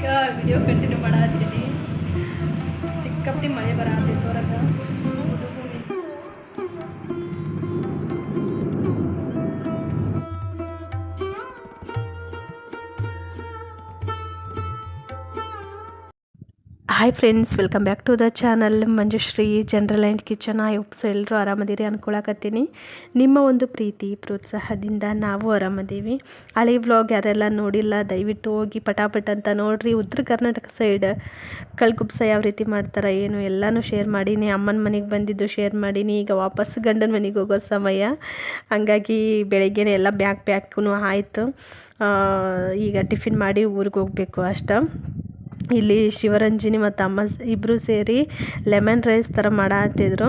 ಈಗ video continue hi friends welcome back to the channel Manjushree general and kitchen I ಉಪ್ಸ್ ಎಲ್ಲರೂ ಆರಾಮದಿರಿ ಅನ್ಕೊಳಕತ್ತೀನಿ. ನಿಮ್ಮ ಒಂದು ಪ್ರೀತಿ, ಪ್ರೋತ್ಸಾಹದಿಂದ ನಾವು ಆರಾಮದೀವಿ. ಹಳೆ ವ್ಲಾಗ್ ಯಾರೆಲ್ಲ ನೋಡಿಲ್ಲ, ದಯವಿಟ್ಟು ಹೋಗಿ ಪಟಾಪಟ್ ಅಂತ ನೋಡ್ರಿ. ಉತ್ತರ ಕರ್ನಾಟಕ ಸೈಡ್ ಕಳ್ಕುಪ್ಸ ಯಾವ ರೀತಿ ಮಾಡ್ತಾರೆ, ಏನು ಎಲ್ಲನೂ ಶೇರ್ ಮಾಡೀನಿ. ಅಮ್ಮನ ಮನೆಗೆ ಬಂದಿದ್ದು ಶೇರ್ ಮಾಡೀನಿ. ಈಗ ವಾಪಸ್ ಗಂಡನ ಮನೆಗೆ ಹೋಗೋ ಸಮಯ. ಹಂಗಾಗಿ ಬೆಳಗ್ಗೆನೇ ಎಲ್ಲ ಬ್ಯಾಗ್ ಪ್ಯಾಕೂ ಆಯಿತು. ಈಗ ಟಿಫಿನ್ ಮಾಡಿ ಊರಿಗೆ ಹೋಗಬೇಕು ಅಷ್ಟ. ಇಲ್ಲಿ ಶಿವರಂಜಿನಿ ಮತ್ತು ಅಮ್ಮ ಇಬ್ಬರು ಸೇರಿ ಲೆಮನ್ ರೈಸ್ ಥರ ಮಾಡತ್ತಿದ್ರು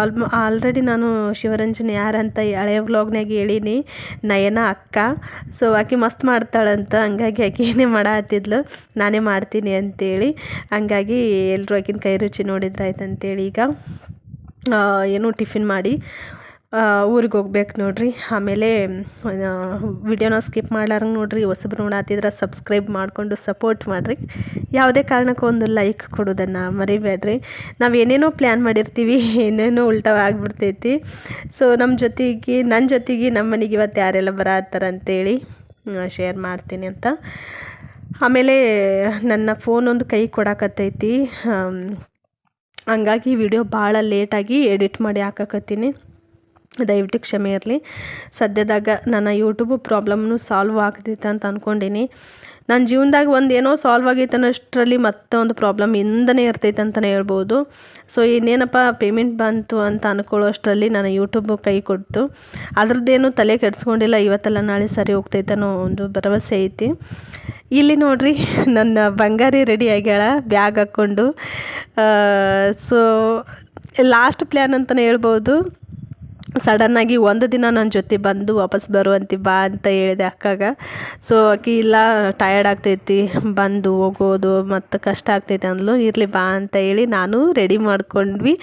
ಆಲ್ಮ ಆಲ್ರೆಡಿ ನಾನು ಶಿವರಂಜನಿ ಯಾರಂತ ಹಳೆ ವ್ಲಾಗ್ನಾಗ ಹೇಳೀನಿ. ನಯನ ಅಕ್ಕ. ಸೊ, ಆಕೆ ಮಸ್ತ್ ಮಾಡ್ತಾಳಂತ ಹಂಗಾಗಿ ಆಕೆನೇ ಮಾಡತ್ತಿದ್ಲು ನಾನೇ ಮಾಡ್ತೀನಿ ಅಂತೇಳಿ. ಹಂಗಾಗಿ ಎಲ್ಲರೂ ಆಕಿನ ಕೈ ರುಚಿ ನೋಡಿದ್ರಾಯ್ತು ಅಂತೇಳಿ ಈಗ ಏನು ಟಿಫಿನ್ ಮಾಡಿ. ಊರಿಗೆ ಹೋಗ್ಬೇಕು ನೋಡ್ರಿ. ಆಮೇಲೆ ವಿಡಿಯೋನ ಸ್ಕಿಪ್ ಮಾಡ್ಲಾರಂಗೆ ನೋಡ್ರಿ. ಹೊಸಬ್ರು ನೋಡತ್ತಿದ್ರೆ ಸಬ್ಸ್ಕ್ರೈಬ್ ಮಾಡಿಕೊಂಡು ಸಪೋರ್ಟ್ ಮಾಡಿರಿ. ಯಾವುದೇ ಕಾರಣಕ್ಕೂ ಒಂದು ಲೈಕ್ ಕೊಡೋದನ್ನು ಮರಿಬೇಡ್ರಿ. ನಾವು ಏನೇನೋ ಪ್ಲ್ಯಾನ್ ಮಾಡಿರ್ತೀವಿ, ಏನೇನೋ ಆಗಿಬಿಡ್ತೈತಿ. ಸೊ ನಮ್ಮ ಜೊತೆಗೆ ನನ್ನ ಜೊತೆಗೆ ನಮ್ಮ ಮನೆಗೆ ಇವತ್ತು ಯಾರೆಲ್ಲ ಬರತ್ತಾರ ಅಂತೇಳಿ ಶೇರ್ ಮಾಡ್ತೀನಿ ಅಂತ. ಆಮೇಲೆ, ನನ್ನ ಫೋನ್ ಒಂದು ಕೈ ಕೊಡಕತ್ತೈತಿ. ಹಂಗಾಗಿ ವಿಡಿಯೋ ಭಾಳ ಲೇಟಾಗಿ ಎಡಿಟ್ ಮಾಡಿ ಹಾಕಕತ್ತೀನಿ. ದಯವಿಟ್ಟು ಕ್ಷಮೆ ಇರಲಿ. ಸದ್ಯದಾಗ ನನ್ನ ಯೂಟ್ಯೂಬ್ ಪ್ರಾಬ್ಲಮ್ನು ಸಾಲ್ವ್ ಆಗ್ತೈತೆ ಅಂತ ಅಂದ್ಕೊಂಡೀನಿ ನನ್ನ ಜೀವನದಾಗ ಒಂದು ಏನೋ ಸಾಲ್ವ್ ಆಗೈತೆ ಅನ್ನೋಷ್ಟರಲ್ಲಿ ಮತ್ತೊಂದು ಪ್ರಾಬ್ಲಮ್ ಇಂದನೇ ಇರ್ತೈತೆ ಅಂತಲೇ ಹೇಳ್ಬೋದು. ಸೊ ಇನ್ನೇನಪ್ಪ ಪೇಮೆಂಟ್ ಬಂತು ಅಂತ ಅನ್ಕೊಳ್ಳೋಷ್ಟರಲ್ಲಿ ನಾನು ಯೂಟ್ಯೂಬ್ ಕೈ ಕೊಡ್ತು ಅದ್ರದ್ದೇನು ತಲೆ ಕೆಡಿಸ್ಕೊಂಡಿಲ್ಲ, ಇವತ್ತೆಲ್ಲ ನಾಳೆ ಸರಿ ಹೋಗ್ತೈತೆ ಅನ್ನೋ ಒಂದು ಭರವಸೆ ಐತಿ. ಇಲ್ಲಿ ನೋಡ್ರಿ, ನನ್ನ ಬಂಗಾರಿ ರೆಡಿ ಆಗ್ಯಾಳ, ಬ್ಯಾಗ್ ಹಾಕ್ಕೊಂಡು. ಸೊ ಲಾಸ್ಟ್ ಪ್ಲ್ಯಾನ್ ಅಂತಲೇ ಹೇಳ್ಬೋದು. ಸಡನ್ನಾಗಿ ಒಂದು ದಿನ ನನ್ನ ಜೊತೆ ಬಂದು ವಾಪಸ್ ಬರುವಂತಿ ಬಾ ಅಂತ ಹೇಳಿದೆ ಅಕ್ಕಾಗ. ಸೊ ಆಕಿ ಇಲ್ಲ ಟಯರ್ಡ್ ಆಗ್ತೈತಿ, ಬಂದು ಹೋಗೋದು ಮತ್ತು ಕಷ್ಟ ಆಗ್ತೈತಿ ಅಂದ್ಲು, ಇರಲಿ ಬಾ ಅಂತ ಹೇಳಿ ನಾನು ರೆಡಿ ಮಾಡ್ಕೊಂಡ್ವಿ.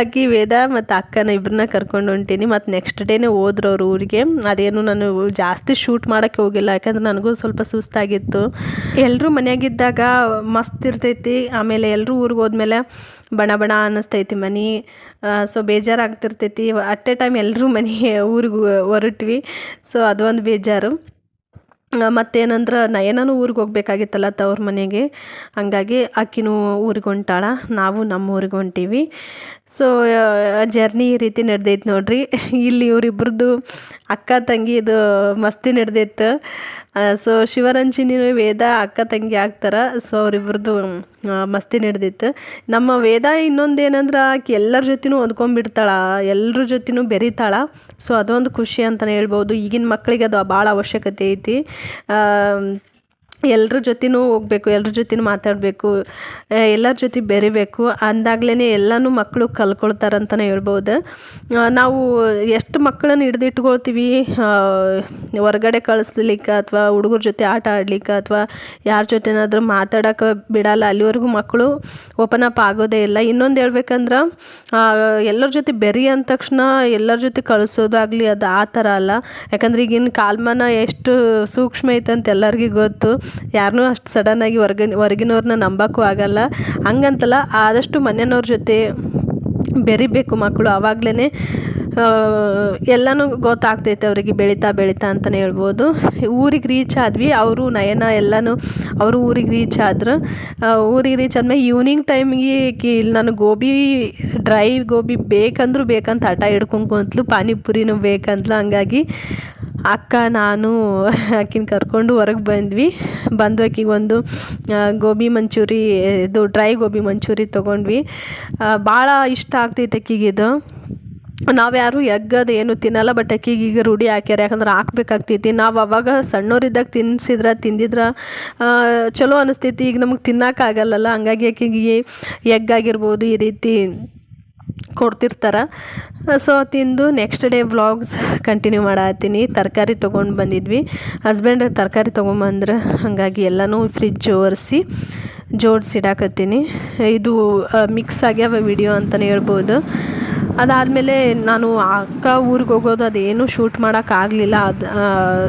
ಆಕಿ ವೇದ ಮತ್ತು ಅಕ್ಕನ ಇಬ್ಬರನ್ನ ಕರ್ಕೊಂಡು ಹೊಂಟೀನಿ. ಮತ್ತು ನೆಕ್ಸ್ಟ್ ಡೇನೇ ಹೋದ್ರು ಅವ್ರ ಊರಿಗೆ. ಅದೇನು ನಾನು ಜಾಸ್ತಿ ಶೂಟ್ ಮಾಡೋಕ್ಕೆ ಹೋಗಿಲ್ಲ, ಯಾಕಂದ್ರೆ ನನಗೂ ಸ್ವಲ್ಪ ಸುಸ್ತಾಗಿತ್ತು. ಎಲ್ಲರೂ ಮನೆಯಾಗಿದ್ದಾಗ ಮಸ್ತ್ ಇರ್ತೈತಿ. ಆಮೇಲೆ ಎಲ್ಲರೂ ಊರಿಗೆ ಹೋದ್ಮೇಲೆ ಬಣ ಬಣ ಅನ್ನಿಸ್ತೈತಿ ಮನೆ. ಸೊ ಬೇಜಾರಾಗ್ತಿರ್ತೈತಿ. ಅಟ್ ಎ ಟೈಮ್ ಎಲ್ಲರೂ ಮನೆ ಊರಿಗೆ ಹೊರಟ್ವಿ. ಸೊ ಅದೊಂದು ಬೇಜಾರು. ಮತ್ತೇನಂದ್ರೆ ಮತ್ತೇನಂದ್ರೆ ನಯನೂ ಊರಿಗೆ ಹೋಗ್ಬೇಕಾಗಿತ್ತಲ್ಲ ತವ್ರ ಮನೆಗೆ. ಹಂಗಾಗಿ ಆಕಿನೂ ಊರಿಗೆ ಹೊಂಟಾಳ. ನಾವು ನಮ್ಮ ಊರಿಗೆ ಹೊಂಟೀವಿ. ಸೊ ಜರ್ನಿ ಈ ರೀತಿ ನಡೆದೈತೆ ನೋಡ್ರಿ. ಇಲ್ಲಿ ಇವರಿಬ್ರದ್ದು ಅಕ್ಕ ತಂಗಿದು ಮಸ್ತಿ ನಡೆದೈತೆ. ಸೊ ಶಿವರಂಜಿನಿ ವೇದ ಅಕ್ಕ ತಂಗಿ ಆಗ್ತಾರೆ. ಸೊ ಅವರಿಬ್ರದ್ದು ಮಸ್ತಿ ನಡೆದಿತ್ತು. ನಮ್ಮ ವೇದ ಇನ್ನೊಂದು ಏನಂದ್ರೆ ಆಕೆ ಎಲ್ಲರ ಜೊತೆನೂ ಹೊದ್ಕೊಂಡ್ಬಿಡ್ತಾಳ ಎಲ್ಲರ ಜೊತೆನೂ ಬೆರಿತಾಳ. ಸೊ ಅದೊಂದು ಖುಷಿ ಅಂತಲೇ ಹೇಳ್ಬೋದು. ಈಗಿನ ಮಕ್ಕಳಿಗೆ ಅದು ಭಾಳ ಅವಶ್ಯಕತೆ ಐತಿ. ಎಲ್ಲರ ಜೊತೆನೂ ಹೋಗ್ಬೇಕು ಎಲ್ಲರ ಜೊತೆನೂ ಮಾತಾಡಬೇಕು ಎಲ್ಲರ ಜೊತೆ ಬೆರಿಬೇಕು ಅಂದಾಗ್ಲೇ ಎಲ್ಲನೂ ಮಕ್ಕಳು ಕಲ್ಕೊಳ್ತಾರಂತಲೇ ಹೇಳ್ಬೋದು. ನಾವು ಎಷ್ಟು ಮಕ್ಕಳನ್ನು ಹಿಡ್ದಿಟ್ಕೊಳ್ತೀವಿ ಹೊರಗಡೆ ಕಳಿಸ್ಲಿಕ್ಕೆ ಅಥವಾ ಹುಡುಗರ ಜೊತೆ ಆಟ ಆಡ್ಲಿಕ್ಕೆ ಅಥವಾ ಯಾರ ಜೊತೆನಾದರೂ ಮಾತಾಡೋಕೆ ಬಿಡಲ್ಲ, ಅಲ್ಲಿವರೆಗೂ ಮಕ್ಕಳು ಓಪನ್ ಅಪ್ ಆಗೋದೇ ಇಲ್ಲ. ಇನ್ನೊಂದು ಹೇಳ್ಬೇಕಂದ್ರೆ ಎಲ್ಲರ ಜೊತೆ ಬೆರಿ ಅಂದ ತಕ್ಷಣ ಎಲ್ಲರ ಜೊತೆ ಕಳಿಸೋದಾಗಲಿ ಅದು ಆ ಥರ ಅಲ್ಲ. ಯಾಕಂದ್ರೆ ಈಗಿನ ಕಾಲಮಾನ ಎಷ್ಟು ಸೂಕ್ಷ್ಮ ಐತೆ ಅಂತ ಎಲ್ಲರಿಗೂ ಗೊತ್ತು. ಯಾರನ್ನೂ ಅಷ್ಟು ಸಡನ್ನಾಗಿ ಹೊರ್ಗಿನ ಹೊರಗಿನವ್ರನ್ನ ನಂಬೋಕ್ಕೂ ಆಗಲ್ಲ. ಹಂಗಂತಲ್ಲ ಆದಷ್ಟು ಮನೆಯವ್ರ ಜೊತೆ ಬೆರಿಬೇಕು ಮಕ್ಕಳು ಆವಾಗಲೇ ಎಲ್ಲನೂ ಗೊತ್ತಾಗ್ತೈತೆ ಅವರಿಗೆ ಬೆಳೀತಾ ಬೆಳೀತಾ ಅಂತಲೇ ಹೇಳ್ಬೋದು. ಊರಿಗೆ ರೀಚ್ ಆದ್ವಿ. ಅವರು, ನಯನ ಎಲ್ಲನೂ ಅವರು ಊರಿಗೆ ರೀಚ್ ಆದ್ರು. ಊರಿಗೆ ರೀಚ್ ಆದ್ಮೇಲೆ ಈವ್ನಿಂಗ್ ಟೈಮಿಗೆ ಇಲ್ಲಿ ನಾನು ಗೋಬಿ ಡ್ರೈ ಗೋಬಿ ಬೇಕಂದ್ರೂ ಬೇಕಂತ ಹಠ ಹಿಡ್ಕೊಂಡು ಕುಂತ್ಲು. ಪಾನಿಪುರಿನೂ ಬೇಕಂತಲು ಹಂಗಾಗಿ ಅಕ್ಕ, ನಾನು ಆಕಿನ ಕರ್ಕೊಂಡು ಹೊರಗೆ ಬಂದ್ವಿ. ಬಂದು ಆಕಿಗೆ ಒಂದು ಗೋಬಿ ಮಂಚೂರಿ, ಇದು ಡ್ರೈ ಗೋಬಿ ಮಂಚೂರಿ ತೊಗೊಂಡ್ವಿ. ಭಾಳ ಇಷ್ಟ ಆಗ್ತೈತೆ ಇದು. ನಾವ್ಯಾರು ಎಗ್ ಅದು ಏನು ತಿನ್ನಲ್ಲ ಬಟ್ ಅಕ್ಕಿಗೆ ಈಗ ರೂಢಿ ಹಾಕ್ಯಾರ. ಯಾಕಂದ್ರೆ ಹಾಕ್ಬೇಕಾಗ್ತೈತಿ. ನಾವು ಅವಾಗ ಸಣ್ಣವರಿದ್ದಾಗ ತಿನ್ಸಿದ್ರೆ, ತಿಂದಿದ್ರೆ ಚಲೋ ಅನಿಸ್ತೈತಿ. ಈಗ ನಮಗೆ ತಿನ್ನೋಕ್ಕಾಗಲ್ಲಲ್ಲ ಹಂಗಾಗಿ ಆಕಿಗೆ ಎಗ್ ಆಗಿರ್ಬೋದು, ಈ ರೀತಿ ಕೊಡ್ತಿರ್ತಾರೆ. ಸೊ ತಿಂದು ನೆಕ್ಸ್ಟ್ ಡೇ ವ್ಲಾಗ್ಸ್ ಕಂಟಿನ್ಯೂ ಮಾಡತ್ತೀನಿ. ತರಕಾರಿ ತೊಗೊಂಡು ಬಂದಿದ್ವಿ. ಹಸ್ಬೆಂಡ್ ತರಕಾರಿ ತೊಗೊಂಬಂದ್ರೆ ಹಾಗಾಗಿ ಎಲ್ಲನೂ ಫ್ರಿಜ್ ಒರೆಸಿ ಜೋಡಿಸಿಡಾಕತ್ತೀನಿ ಇದು ಮಿಕ್ಸ್ ಆಗ್ಯಾವ ವಿಡಿಯೋ ಅಂತಲೇ ಹೇಳ್ಬೋದು. ಅದಾದಮೇಲೆ ನಾನು ಅಕ್ಕ ಊರಿಗೆ ಹೋಗೋದು ಅದೇನು ಶೂಟ್ ಮಾಡೋಕ್ಕಾಗಲಿಲ್ಲ ಅದು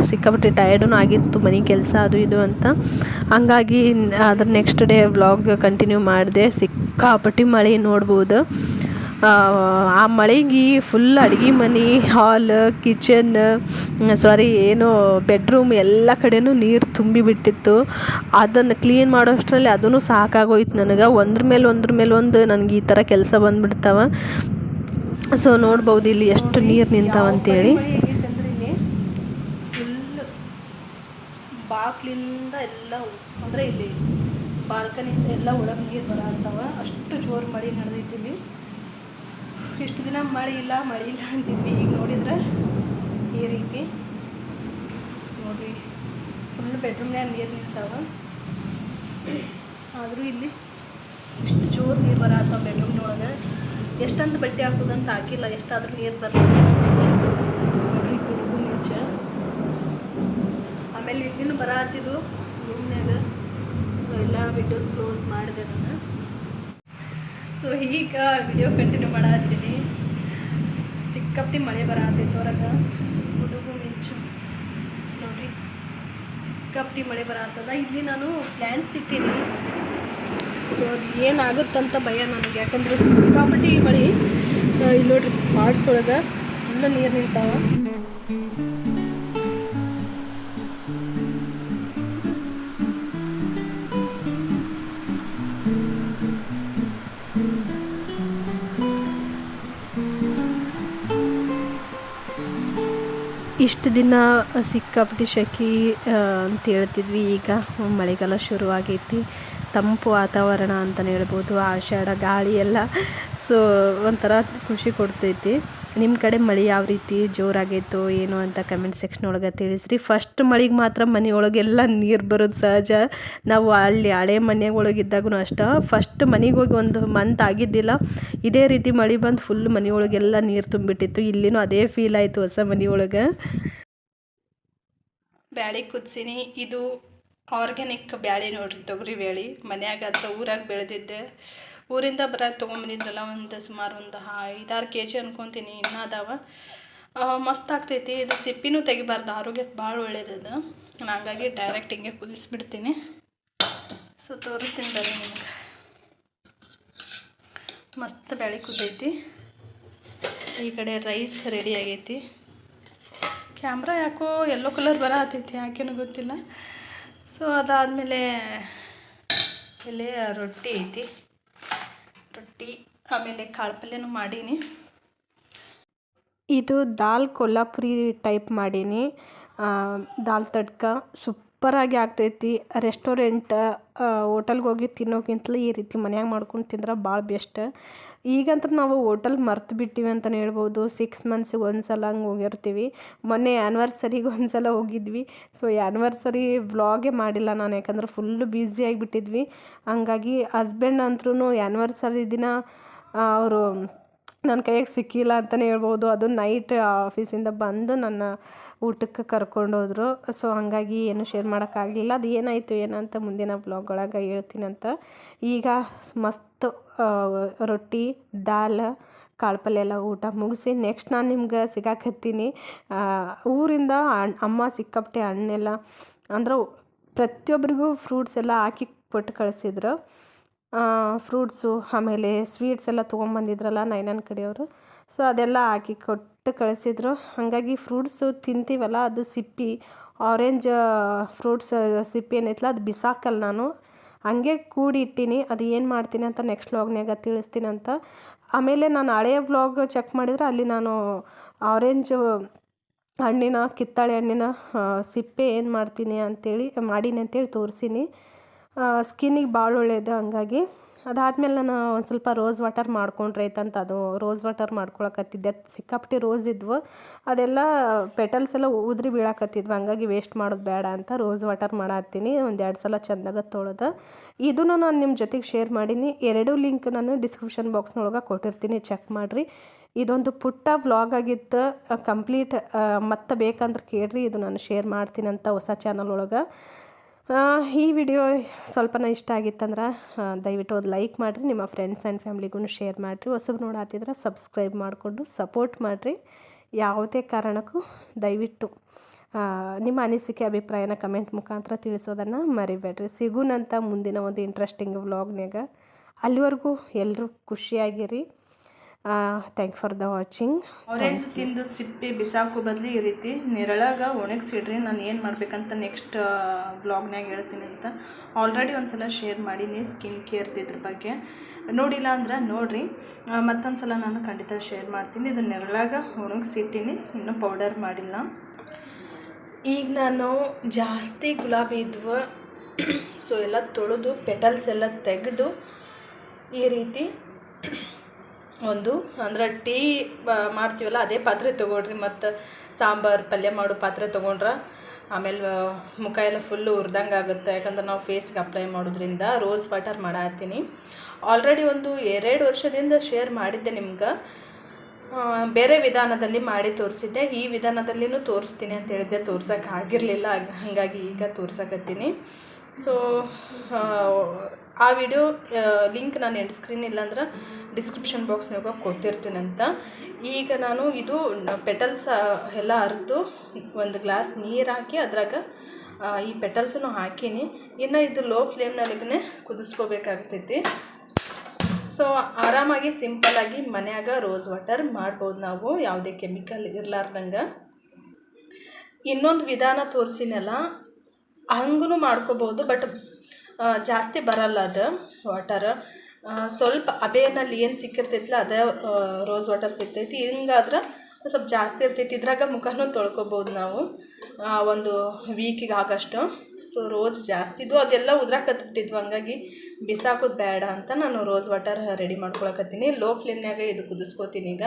ಸಿಕ್ಕಾಪಟ್ಟೆ ಟಯರ್ಡೂ ಆಗಿತ್ತು. ಮನೆ ಕೆಲಸ ಅದು ಇದು ಅಂತ. ಹಂಗಾಗಿ, ಅದ್ರ ನೆಕ್ಸ್ಟ್ ಡೇ ವ್ಲಾಗ್ ಕಂಟಿನ್ಯೂ ಮಾಡಿದೆ. ಸಿಕ್ಕಾಪಟ್ಟೆ ಮಳೆ ನೋಡ್ಬೋದು. ಆ ಮಳೆಗೆ ಫುಲ್ ಅಡುಗೆ ಮನೆ ಹಾಲ್ ಕಿಚನ್ ಸಾರಿ ಏನು ಬೆಡ್ರೂಮ್ ಎಲ್ಲ ಕಡೆನೂ ನೀರು ತುಂಬಿಬಿಟ್ಟಿತ್ತು ಅದನ್ನು ಕ್ಲೀನ್ ಮಾಡೋಷ್ಟರಲ್ಲಿ ಅದೂ ಸಾಕಾಗೋಯ್ತು ನನಗೆ. ಒಂದ್ರ ಮೇಲೆ ಒಂದ್ರ ಮೇಲೆ ಒಂದು ನನಗೆ ಈ ಥರ ಕೆಲಸ ಬಂದುಬಿಡ್ತಾವ. ಸೊ ನೋಡ್ಬೋದು ಇಲ್ಲಿ ಎಷ್ಟು ನೀರು ನಿಂತಾವಂತೇಳಿ. ಬಾಕ್ಲಿಂದ ಎಲ್ಲ ಅಂದರೆ ಇಲ್ಲಿ ಬಾಲ್ಕನಿಂದ ಎಲ್ಲ ಒಳಗೆ ನೀರು ಬರತ್ತವ ಅಷ್ಟು ಜೋರು ಮಳೆ ನಡೆದೈತಿ ಇಲ್ಲಿ. ಇಷ್ಟು ದಿನ ಮಳೆ ಇಲ್ಲ ಮಳೆ ಇಲ್ಲ ಅಂತಿದ್ವಿ. ಈಗ ನೋಡಿದ್ರೆ ಈ ರೀತಿ. ನೋಡಿರಿ ಫುಲ್ ಬೆಡ್ರೂಮ್ನಾಗ ನೀರು ನಿಂತಾವ. ಆದರೂ ಇಲ್ಲಿ ಇಷ್ಟು ಜೋರು ನೀರು ಬರತ್ತವ ಬೆಡ್ರೂಮ್ನೊಳಗೆ ಎಷ್ಟಂತ ಬಟ್ಟೆ ಹಾಕೋದಂತ ಹಾಕಿಲ್ಲ, ಎಷ್ಟಾದರೂ ನೀರು ಬರ್ತದೆ ನೋಡ್ರಿ ಕುಡುಗು ಮಿಂಚ. ಆಮೇಲೆ ಇಲ್ಲಿನೂ ಬರತ್ತಿದ್ದು ರೂಮ್ನಾಗ ಎಲ್ಲ ವಿಂಡೋಸ್ ಕ್ಲೋಸ್ ಮಾಡಿದೆ ನಾನು. ಸೊ ಈಗ ವಿಡಿಯೋ ಕಂಟಿನ್ಯೂ ಮಾಡತ್ತೀನಿ. ಸಿಕ್ಕಾಪಟ್ಟಿ ಮಳೆ ಬರತ್ತೈತೆ ಹೊರಗೆ ಗುಡುಗು ಮಿಂಚು. ನೋಡಿರಿ, ಸಿಕ್ಕಾಪಟ್ಟಿ ಮಳೆ ಬರತ್ತದ ಇಲ್ಲಿ ನಾನು ಪ್ಲ್ಯಾನ್ಸ್ ಇಟ್ಟೀನಿ. ಸೊ ಅದು ಏನಾಗುತ್ತಂತ ಭಯ ನನಗೆ. ಯಾಕಂದರೆ ಸಿಕ್ಕಾಪಟ್ಟಿ ಮಳೆ ಇಲ್ಲಿ ನೋಡ್ರಿ ಪಾರ್ಟ್ಸ್ ಒಳಗೆ ಫುಲ್ಲ ನೀರು ನಿಂತಾವ. ಇಷ್ಟು ದಿನ ಸಿಕ್ಕಾಪಟ್ಟೆ ಶೆಕೆ ಅಂತ ಹೇಳ್ತಿದ್ವಿ. ಈಗ ಮಳೆಗಾಲ ಶುರುವಾಗೈತಿ. ತಂಪು ವಾತಾವರಣ ಅಂತಲೇ ಹೇಳ್ಬೋದು, ಆಷಾಢ, ಗಾಳಿ ಎಲ್ಲ. ಸೊ ಒಂಥರ ಖುಷಿ ಕೊಡ್ತೈತಿ. ನಿಮ್ಮ ಕಡೆ ಮಳೆ ಯಾವ ರೀತಿ ಜೋರಾಗೈತೋ ಏನು ಅಂತ ಕಮೆಂಟ್ ಸೆಕ್ಷನ್ ಒಳಗೆ ತಿಳಿಸ್ರಿ. ಫಸ್ಟ್ ಮಳೆಗೆ ಮಾತ್ರ ಮನೆಯೊಳಗೆಲ್ಲ ನೀರು ಬರೋದು ಸಹಜ. ನಾವು ಅಲ್ಲಿ ಹಳೆ ಮನೆಯಾಗ ಅಷ್ಟ. ಅಷ್ಟೇ ಫಸ್ಟ್ ಮನೆಗೆ ಹೋಗಿ ಒಂದು ಮಂತ್ ಆಗಿದ್ದಿಲ್ಲ. ಇದೇ ರೀತಿ ಮಳೆ ಬಂದು ಫುಲ್ ಮನೆಯೊಳಗೆಲ್ಲ ನೀರು ತುಂಬಿಟ್ಟಿತ್ತು. ಇಲ್ಲಿನೂ ಅದೇ ಫೀಲ್ ಆಯಿತು ಹೊಸ ಮನೆಯೊಳಗೆ. ಬ್ಯಾಳಿ ಕುದಿಸಿನಿ. ಇದು ಆರ್ಗ್ಯಾನಿಕ್ ಬ್ಯಾಳಿ ನೋಡ್ರಿ ತೊಗರಿ ಬೇಳೆ ಮನ್ಯಾಗ ಅಂತ ಊರಾಗ ಬೆಳೆದಿದ್ದೆ. ಊರಿಂದ ಬರೋ ತೊಗೊಂಬಂದಿದ್ರಲ್ಲ, ಒಂದು ಸುಮಾರು ಒಂದು ಐದಾರು ಕೆ ಜಿ ಅನ್ಕೊತೀನಿ, ಇನ್ನೂ ಅದಾವ. ಮಸ್ತ್ ಆಗ್ತೈತಿ. ಇದು ಸಿಪ್ಪಿನೂ ತೆಗಿಬಾರ್ದು, ಆರೋಗ್ಯಕ್ಕೆ ಭಾಳ ಒಳ್ಳೇದದು ನಾನು ಹಂಗಾಗಿ ಡೈರೆಕ್ಟ್ ಹಿಂಗೆ ಕುದಿಸ್ಬಿಡ್ತೀನಿ. ಸೊ, ತೋರಿಸ್ತೀನಿ ಬರ್ರಿ ನಿಮ್ಗೆ. ಮಸ್ತ್ ಬೆಳೆ ಕುದೈತಿ. ಈ ಕಡೆ ರೈಸ್ ರೆಡಿ ಆಗೈತಿ. ಕ್ಯಾಮ್ರಾ ಯಾಕೋ ಎಲ್ಲೋ ಕಲರ್ ಬರ ಹತ್ತೈತಿ, ಯಾಕೇನು ಗೊತ್ತಿಲ್ಲ. ಸೊ ಅದಾದಮೇಲೆ ಇಲ್ಲಿ ರೊಟ್ಟಿ ಐತಿ. ರೊಟ್ಟಿ ಆಮೇಲೆ ಕಾಳು ಪಲ್ಯನೂ ಮಾಡೀನಿ. ಇದು ದಾಲ್ ಕೊಲ್ಲಾಪುರಿ ಟೈಪ್ ಮಾಡೀನಿ. ದಾಲ್ ತಡ್ಕ ಸೂಪರಾಗಿ ಆಗ್ತೈತಿ. ರೆಸ್ಟೋರೆಂಟ್ ಹೋಟೆಲ್ಗೆ ಹೋಗಿ ತಿನ್ನೋಕ್ಕಿಂತಲೂ ಈ ರೀತಿ ಮನ್ಯಾಗ ಮಾಡ್ಕೊಂಡು ತಿಂದ್ರೆ ಭಾಳ ಬೆಸ್ಟ್ ಈಗಂತೂ ನಾವು ಹೋಟೆಲ್ ಮರ್ತು ಬಿಟ್ಟಿವಿ ಅಂತಲೇ ಹೇಳ್ಬೋದು. ಸಿಕ್ಸ್ ಮಂತ್ಸಿಗೆ ಒಂದು ಸಲ ಹಂಗೆ ಹೋಗಿರ್ತೀವಿ. ಮೊನ್ನೆ ಆ್ಯನಿವರ್ಸರಿಗೆ ಒಂದು ಸಲ ಹೋಗಿದ್ವಿ. ಸೊ ಆ್ಯನಿವರ್ಸರಿ ವ್ಲಾಗೇ ಮಾಡಿಲ್ಲ ನಾನು. ಯಾಕಂದ್ರೆ ಫುಲ್ಲು ಬ್ಯುಸಿ ಆಗಿಬಿಟ್ಟಿದ್ವಿ. ಹಂಗಾಗಿ ಹಸ್ಬೆಂಡ್ ಅಂತೂ ಆ್ಯನಿವರ್ಸರಿ ದಿನ ಅವರು ನನ್ನ ಕೈಯಾಗ ಸಿಕ್ಕಿಲ್ಲ ಅಂತಲೇ ಹೇಳ್ಬೋದು. ಅದು ನೈಟ್ ಆಫೀಸಿಂದ ಬಂದು ನನ್ನ ಊಟಕ್ಕೆ ಕರ್ಕೊಂಡೋದ್ರು. ಸೊ ಹಾಗಾಗಿ ಏನು ಶೇರ್ ಮಾಡೋಕ್ಕಾಗಲಿಲ್ಲ. ಅದು ಏನಾಯಿತು, ಏನಂತ ಮುಂದಿನ ಬ್ಲಾಗ್ ಒಳಗೆ ಹೇಳ್ತೀನಂತ ಅಂತ. ಈಗ ಮಸ್ತ್ ರೊಟ್ಟಿ, ದಾಲ್, ಕಾಳು ಪಲ್ಯ ಎಲ್ಲ ಊಟ ಮುಗಿಸಿ ನೆಕ್ಸ್ಟ್ ನಾನು ನಿಮ್ಗೆ ಸಿಗಾಕತ್ತೀನಿ ಊರಿಂದ ಅಮ್ಮ ಸಿಕ್ಕಾಪಟ್ಟೆ ಹಣ್ಣೆಲ್ಲ ಅಂದ್ರೆ ಪ್ರತಿಯೊಬ್ಬರಿಗೂ ಫ್ರೂಟ್ಸ್ ಎಲ್ಲ ಹಾಕಿ ಕೊಟ್ಟು ಕಳಿಸಿದ್ರು. ಫ್ರೂಟ್ಸು ಆಮೇಲೆ ಸ್ವೀಟ್ಸ್ ಎಲ್ಲ ತೊಗೊಂಬಂದಿದ್ರಲ್ಲ ನೈನನ್ ಕಡೆಯವರು. ಸೊ ಅದೆಲ್ಲ ಹಾಕಿ ಕೊಟ್ಟು ಕಳಿಸಿದ್ರು. ಹಾಗಾಗಿ ಫ್ರೂಟ್ಸು ತಿಂತೀವಲ್ಲ, ಅದು ಸಿಪ್ಪಿ ಆರೆಂಜ್ ಫ್ರೂಟ್ಸ್ ಸಿಪ್ಪಿ ಏನೈತಲ್ಲ ಅದು ಬಿಸಾಕಲ್ಲ ನಾನು. ಹಂಗೆ ಕೂಡಿ ಇಟ್ಟೀನಿ. ಅದು ಏನು ಮಾಡ್ತೀನಿ ಅಂತ ನೆಕ್ಸ್ಟ್ ವ್ಲಾಗ್ನಾಗ ತಿಳಿಸ್ತೀನಿ ಅಂತ. ಆಮೇಲೆ ನಾನು ಹಳೆಯ ವ್ಲಾಗ್ ಚೆಕ್ ಮಾಡಿದ್ರೆ ಅಲ್ಲಿ ನಾನು ಆರೆಂಜ್ ಹಣ್ಣಿನ, ಕಿತ್ತಾಳೆ ಹಣ್ಣಿನ ಸಿಪ್ಪೆ ಏನು ಮಾಡ್ತೀನಿ ಅಂಥೇಳಿ ಮಾಡೀನಿ ಅಂತೇಳಿ ತೋರಿಸೀನಿ. ಸ್ಕಿನ್ನಿಗೆ ಭಾಳ ಒಳ್ಳೆಯದು ಹಂಗಾಗಿ. ಅದಾದಮೇಲೆ ನಾನು ಒಂದು ಸ್ವಲ್ಪ ರೋಸ್ ವಾಟರ್ ಮಾಡ್ಕೊಂಡ್ರೆ ಐತಂತ ಅದು. ರೋಸ್ ವಾಟರ್ ಮಾಡ್ಕೊಳಕತ್ತಿದ್ದೆ. ಸಿಕ್ಕಾಪಟ್ಟೆ ರೋಸ್ ಇದ್ವು. ಅದೆಲ್ಲ ಪೆಟಲ್ಸ್ ಎಲ್ಲ ಉದ್ರಿ ಬೀಳಾಕತ್ತಿದ್ವು. ಹಂಗಾಗಿ ವೇಸ್ಟ್ ಮಾಡೋದು ಬೇಡ ಅಂತ ರೋಸ್ ವಾಟರ್ ಮಾಡತ್ತೀನಿ. ಒಂದು ಎರಡು ಸಲ ಚೆಂದಾಗ ತೊಳೆದು. ಇದನ್ನು ನಾನು ನಿಮ್ಮ ಜೊತೆಗೆ ಶೇರ್ ಮಾಡೀನಿ. ಎರಡು ಲಿಂಕ್ ನಾನು ಡಿಸ್ಕ್ರಿಪ್ಷನ್ ಬಾಕ್ಸ್ನೊಳಗೆ ಕೊಟ್ಟಿರ್ತೀನಿ. ಚೆಕ್ ಮಾಡಿರಿ. ಇದೊಂದು ಪುಟ್ಟ ವ್ಲಾಗ್ ಆಗಿತ್ತು. ಕಂಪ್ಲೀಟ್ ಮತ್ತೆ ಬೇಕಂದ್ರೆ ಕೇಳ್ರಿ. ಇದು ನಾನು ಶೇರ್ ಮಾಡ್ತೀನಿ ಅಂತ ಹೊಸ ಚಾನಲ್ ಒಳಗೆ. ಈ ವಿಡಿಯೋ ಸ್ವಲ್ಪನ ಇಷ್ಟ ಆಗಿತ್ತಂದ್ರೆ ದಯವಿಟ್ಟು ಒಂದು ಲೈಕ್ ಮಾಡಿರಿ, ನಿಮ್ಮ ಫ್ರೆಂಡ್ಸ್ ಆ್ಯಂಡ್ ಫ್ಯಾಮ್ಲಿಗೂ ಶೇರ್ ಮಾಡಿರಿ. ಹೊಸಬ್ರು ನೋಡಾತಿದ್ರೆ ಸಬ್ಸ್ಕ್ರೈಬ್ ಮಾಡಿಕೊಂಡು ಸಪೋರ್ಟ್ ಮಾಡಿರಿ. ಯಾವುದೇ ಕಾರಣಕ್ಕೂ ದಯವಿಟ್ಟು ನಿಮ್ಮ ಅನಿಸಿಕೆ, ಅಭಿಪ್ರಾಯನ ಕಮೆಂಟ್ ಮುಖಾಂತರ ತಿಳಿಸೋದನ್ನು ಮರಿಬೇಡ್ರಿ. ಸಿಗುನಂತ ಮುಂದಿನ ಒಂದು ಇಂಟ್ರೆಸ್ಟಿಂಗ್ ವ್ಲಾಗ್ನಾಗ ಅಲ್ಲಿವರೆಗೂ ಎಲ್ಲರೂ ಖುಷಿಯಾಗಿರಿ. Thank for the watching orange ತಿಂದು ಸಿಪ್ಪೆ ಬಿಸಾಕೋ ಬದಲು ಈ ರೀತಿ ನೆರಳಾಗ ಒಣಗಿಸಿಡ್ರಿ, ನಾನು ಏನು ಮಾಡ್ಬೇಕಂತ ನೆಕ್ಸ್ಟ್ ವ್ಲಾಗ್ನಾಗ ಹೇಳ್ತೀನಿ ಅಂತ. ಆಲ್ರೆಡಿ ಒಂದು ಸಲ ಶೇರ್ ಮಾಡೀನಿ ಸ್ಕಿನ್ ಕೇರ್ದು ಇದ್ರ ಬಗ್ಗೆ. ನೋಡಿಲ್ಲ ಅಂದ್ರೆ ನೋಡಿರಿ. ಮತ್ತೊಂದು ಸಲ ನಾನು ಖಂಡಿತ ಶೇರ್ ಮಾಡ್ತೀನಿ. ಇದು ನೆರಳಾಗ ಒಣಗಿಸಿಟ್ಟಿನಿ, ಇನ್ನೂ ಪೌಡರ್ ಮಾಡಿಲ್ಲ. ಈಗ ನಾನು ಜಾಸ್ತಿ ಗುಲಾಬಿ ಇದ್ವು. ಸೊ ಎಲ್ಲ ತೊಳೆದು ಪೆಟಲ್ಸ್ ಎಲ್ಲ ತೆಗೆದು ಈ ರೀತಿ ಒಂದು, ಅಂದ್ರೆ ಟೀ ಮಾಡ್ತೀವಲ್ಲ, ಅದೇ ಪಾತ್ರೆ ತೊಗೊಳ್ರಿ, ಮತ್ತು ಸಾಂಬಾರು, ಪಲ್ಯ ಮಾಡೋ ಪಾತ್ರೆ ತೊಗೊಂಡ್ರೆ ಆಮೇಲೆ, ಮುಖ ಎಲ್ಲ ಫುಲ್ಲು ಉರ್ದಂಗೆ ಆಗುತ್ತೆ. ಯಾಕಂದ್ರೆ ನಾವು ಫೇಸ್ಗೆ ಅಪ್ಲೈ ಮಾಡೋದ್ರಿಂದ ರೋಸ್ ವಾಟರ್ ಮಾಡತ್ತೀನಿ. ಆಲ್ರೆಡಿ ಒಂದು ಎರಡು ವರ್ಷದಿಂದ ಶೇರ್ ಮಾಡಿದ್ದೆ ನಿಮ್ಗೆ. ಬೇರೆ ವಿಧಾನದಲ್ಲಿ ಮಾಡಿ ತೋರಿಸಿದ್ದೆ. ಈ ವಿಧಾನದಲ್ಲಿನೂ ತೋರಿಸ್ತೀನಿ ಅಂತ ಹೇಳಿದ್ದೆ. ತೋರ್ಸೋಕ್ಕಾಗಿರಲಿಲ್ಲ ಹಾಗಾಗಿ ಈಗ ತೋರ್ಸಕತ್ತೀನಿ. ಸೊ ಆ ವಿಡಿಯೋ ಲಿಂಕ್ ನಾನು ಎಂಡ್ ಸ್ಕ್ರೀನ್ ಇಲ್ಲಾಂದ್ರೆ ಡಿಸ್ಕ್ರಿಪ್ಷನ್ ಬಾಕ್ಸ್ನಾಗ ಕೊಟ್ಟಿರ್ತೀನಿ ಅಂತ. ಈಗ ನಾನು ಇದು ಪೆಟಲ್ಸ್ ಎಲ್ಲ ಅರೆದು ಒಂದು ಗ್ಲಾಸ್ ನೀರು ಹಾಕಿ ಅದ್ರಾಗ ಈ ಪೆಟಲ್ಸನ್ನು ಹಾಕೀನಿ. ಇನ್ನು ಇದು ಲೋ ಫ್ಲೇಮ್ನಲ್ಲಿಗೇ ಕುದಿಸ್ಕೋಬೇಕಾಗ್ತೈತಿ. ಸೊ ಆರಾಮಾಗಿ ಸಿಂಪಲ್ಲಾಗಿ ಮನೆಯಾಗ ರೋಸ್ ವಾಟರ್ ಮಾಡ್ಬೋದು ನಾವು. ಯಾವುದೇ ಕೆಮಿಕಲ್ ಇರಲಾರ್ದಂಗೆ. ಇನ್ನೊಂದು ವಿಧಾನ ತೋರಿಸಿನಲ್ಲ ಹಂಗೂ ಮಾಡ್ಕೋಬೋದು ಬಟ್ ಜಾಸ್ತಿ ಬರಲ್ಲ ಅದು ವಾಟರ್ ಸ್ವಲ್ಪ ಅಬೇನಲ್ಲಿ ಏನು ಸಿಕ್ಕಿರ್ತೈತಿಲ್ಲ ಅದೇ ರೋಸ್ ವಾಟರ್ ಸಿಗ್ತೈತಿ ಹಿಂಗಾದ್ರೆ ಸ್ವಲ್ಪ ಜಾಸ್ತಿ ಇರ್ತೈತಿ. ಇದ್ರಾಗ ಮುಖನೂ ತೊಳ್ಕೊಬೋದು ನಾವು. ಒಂದು ವೀಕಿಗೆ ಆಗೋಷ್ಟು. ಸೊ ರೋಸ್ ಜಾಸ್ತಿ ಇದ್ವು. ಅದೆಲ್ಲ ಉದ್ರಾಕತ್ಬಿಟ್ಟಿದ್ವು ಹಂಗಾಗಿ ಬಿಸಾಕೋದು ಬೇಡ ಅಂತ ನಾನು ರೋಸ್ ವಾಟರ್ ರೆಡಿ ಮಾಡ್ಕೊಳಕತ್ತೀನಿ. ಲೋ ಫ್ಲೇಮ್ನಾಗ ಇದು ಕುದಿಸ್ಕೋತೀನಿ ಈಗ.